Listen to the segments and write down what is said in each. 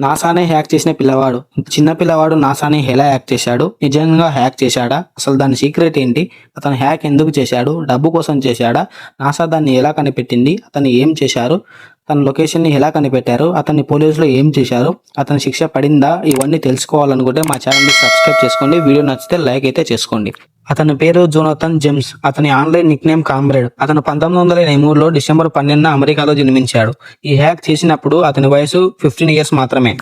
నాసానే hack చేసిన పిల్లవాడు. చిన్న పిల్లవాడు నాసాని ఎలా హ్యాక్ చేశాడు? నిజంగా హ్యాక్ చేశాడా? అసలు దాని సీక్రెట్ ఏంటి? అతను హ్యాక్ ఎందుకు చేశాడు? డబ్బు కోసం చేశాడా? నాసా దాన్ని ఎలా కనిపెట్టింది? అతను ఏం చేశారు? తన లొకేషన్ని ఎలా కనిపెట్టారు అతన్ని పోలీసులు ఏం చేశారు అతని శిక్ష పడిందా ఇవన్నీ తెలుసుకోవాలనుకుంటే మా ఛానల్ని సబ్స్క్రైబ్ చేసుకోండి. వీడియో నచ్చితే లైక్ అయితే చేసుకోండి. అతని పేరు జోనథన్ జెమ్స్. అతని ఆన్లైన్ నిక్ నేమ్ కామ్రేడ్. అతను పంతొమ్మిది వందల ఎనభై మూడులో డిసెంబర్ పన్నెండున అమెరికాలో జన్మించాడు. ఈ హ్యాక్ చేసినప్పుడు అతని వయసు ఫిఫ్టీన్ ఇయర్స్ మాత్రమే.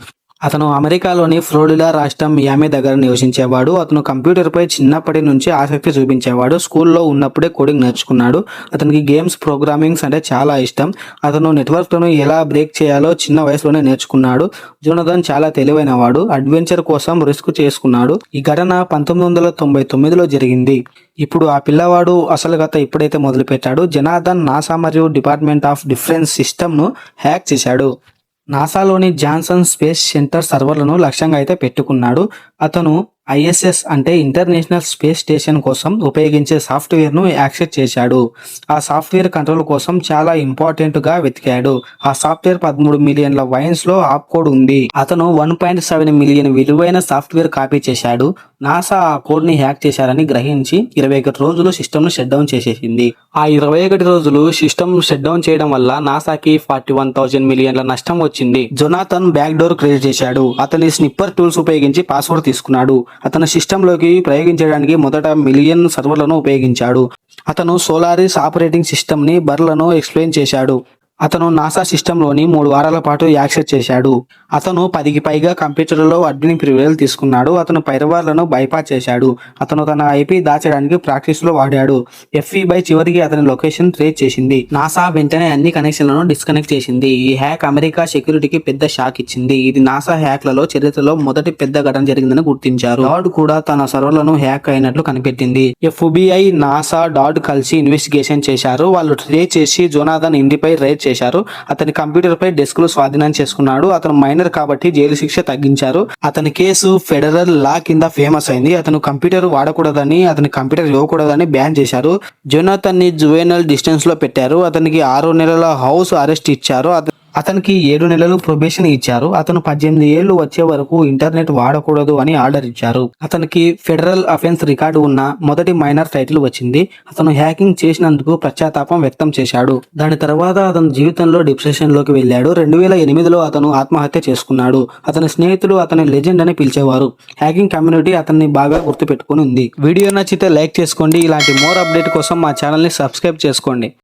అతను అమెరికాలోని ఫ్లోరిడా రాష్ట్రం మియామి దగ్గర నివసించేవాడు. అతను కంప్యూటర్పై చిన్నప్పటి నుంచి ఆసక్తి చూపించేవాడు. స్కూల్లో ఉన్నప్పుడే కోడింగ్ నేర్చుకున్నాడు. అతనికి గేమ్స్ ప్రోగ్రామింగ్స్ అంటే చాలా ఇష్టం. అతను నెట్వర్క్లను ఎలా బ్రేక్ చేయాలో చిన్న వయసులోనే నేర్చుకున్నాడు. జోనదన్ చాలా తెలివైన వాడు అడ్వెంచర్ కోసం రిస్క్ చేసుకున్నాడు. ఈ ఘటన పంతొమ్మిది వందల తొంభై తొమ్మిదిలో జరిగింది. ఇప్పుడు ఆ పిల్లవాడు అసలు గత ఇప్పుడైతే మొదలుపెట్టాడు. జనార్దన్ నాసా మరియు డిపార్ట్మెంట్ ఆఫ్ డిఫరెన్స్ సిస్టమ్ను హ్యాక్ చేశాడు. నాసాలోని జాన్సన్ స్పేస్ సెంటర్ సర్వర్లను లక్ష్యంగా అయితే పెట్టుకున్నాడు. అతను ఐఎస్ఎస్ అంటే ఇంటర్నేషనల్ స్పేస్ స్టేషన్ కోసం ఉపయోగించే సాఫ్ట్వేర్ను యాక్సెస్ చేశాడు. ఆ సాఫ్ట్వేర్ కంట్రోల్ కోసం చాలా ఇంపార్టెంట్గా వెతికాడు. ఆ సాఫ్ట్వేర్ పదమూడు మిలియన్ల వైన్స్లో ఆప్ కోడ్ ఉంది. అతను వన్ పాయింట్ సెవెన్ మిలియన్ విలువైన సాఫ్ట్వేర్ కాపీ చేశాడు. నాసా ఆ కోడ్ని హ్యాక్ చేశారని గ్రహించి ఇరవై ఒకటి రోజులు సిస్టమ్ను షట్ డౌన్ చేసేసింది. ఆ ఇరవై ఒకటి రోజులు సిస్టమ్ షట్ డౌన్ చేయడం వల్ల నాసాకి ఫార్టీ వన్ థౌసండ్ మిలియన్ల నష్టం వచ్చింది. జొనాథన్ బ్యాక్ డోర్ క్రియేట్ చేశాడు. అతని స్నిప్పర్ టూల్స్ ఉపయోగించి పాస్వర్డ్ తీసుకున్నాడు. అతను సిస్టంలోకి ప్రయోగించడానికి మొదట మిలియన్ సర్వర్లను ఉపయోగించాడు. అతను సోలారిస్ ఆపరేటింగ్ సిస్టమ్ని బర్లను ఎక్స్ప్లెయిన్ చేశాడు. అతను నాసా సిస్టంలోని మూడు వారాల పాటు యాక్సెస్ చేశాడు. అతను పదికి పైగా కంప్యూటర్లలో అడ్మిన్ ప్రివిలేజ్ తీసుకున్నాడు. అతను పైరవార్లను బైపాస్ చేశాడు. అతను తన ఐపీ దాచడానికి ప్రాక్టీస్లో వాడాడు ఎఫ్ఈబై చివరికి అతని లొకేషన్ ట్రేస్ చేసింది. నాసా వెంటనే అన్ని కనెక్షన్లను డిస్కనెక్ట్ చేసింది. ఈ హ్యాక్ అమెరికా సెక్యూరిటీకి పెద్ద షాక్ ఇచ్చింది. ఇది నాసా హ్యాక్లలో చరిత్రలో మొదటి పెద్ద ఘటన జరిగిందని గుర్తించారు. డాడ్ కూడా తన సర్వర్లను హ్యాక్ అయినట్లు కనిపెట్టింది. ఎఫ్బిఐ నాసా డాడ్ కలిసి ఇన్వెస్టిగేషన్ చేశారు. వాళ్ళు ట్రేస్ చేసి జోనాథన్ ఇంటిపై రైట్ చేశారు. అతని కంప్యూటర్ పై డెస్క్లో స్వాధీనం చేసుకున్నాడు. అతను మైనర్ కాబట్టి జైలు శిక్ష తగ్గించారు. అతని కేసు ఫెడరల్ లా కింద ఫేమస్ అయింది. అతను కంప్యూటర్ వాడకూడదని అతని కంప్యూటర్ ఇవ్వకూడదని బ్యాన్ చేశారు. జొనాథన్ని జువెనల్ డిస్టెన్స్లో పెట్టారు. అతనికి ఆరు నెలల హౌస్ అరెస్ట్ ఇచ్చారు. అత- అతనికి ఏడు నెలలు ప్రొబేషన్ ఇచ్చారు. అతను పద్దెనిమిది ఏళ్ళు వచ్చే వరకు ఇంటర్నెట్ వాడకూడదు అని ఆర్డర్ ఇచ్చారు. అతనికి ఫెడరల్ అఫెన్స్ రికార్డు ఉన్న మొదటి మైనర్ టైటిల్ వచ్చింది. అతను హ్యాకింగ్ చేసినందుకు పశ్చాత్తాపం వ్యక్తం చేశాడు. దాని తర్వాత అతను జీవితంలో డిప్రెషన్లోకి వెళ్ళాడు. రెండు వేల ఎనిమిదిలో అతను ఆత్మహత్య చేసుకున్నాడు. అతని స్నేహితులు అతని లెజెండ్ అని పిలిచేవారు. హ్యాకింగ్ కమ్యూనిటీ అతన్ని బాగా గుర్తుపెట్టుకుని ఉంది. వీడియో నచ్చితే లైక్ చేసుకోండి. ఇలాంటి మోర్ అప్డేట్ కోసం మా ఛానల్ని సబ్స్క్రైబ్ చేసుకోండి.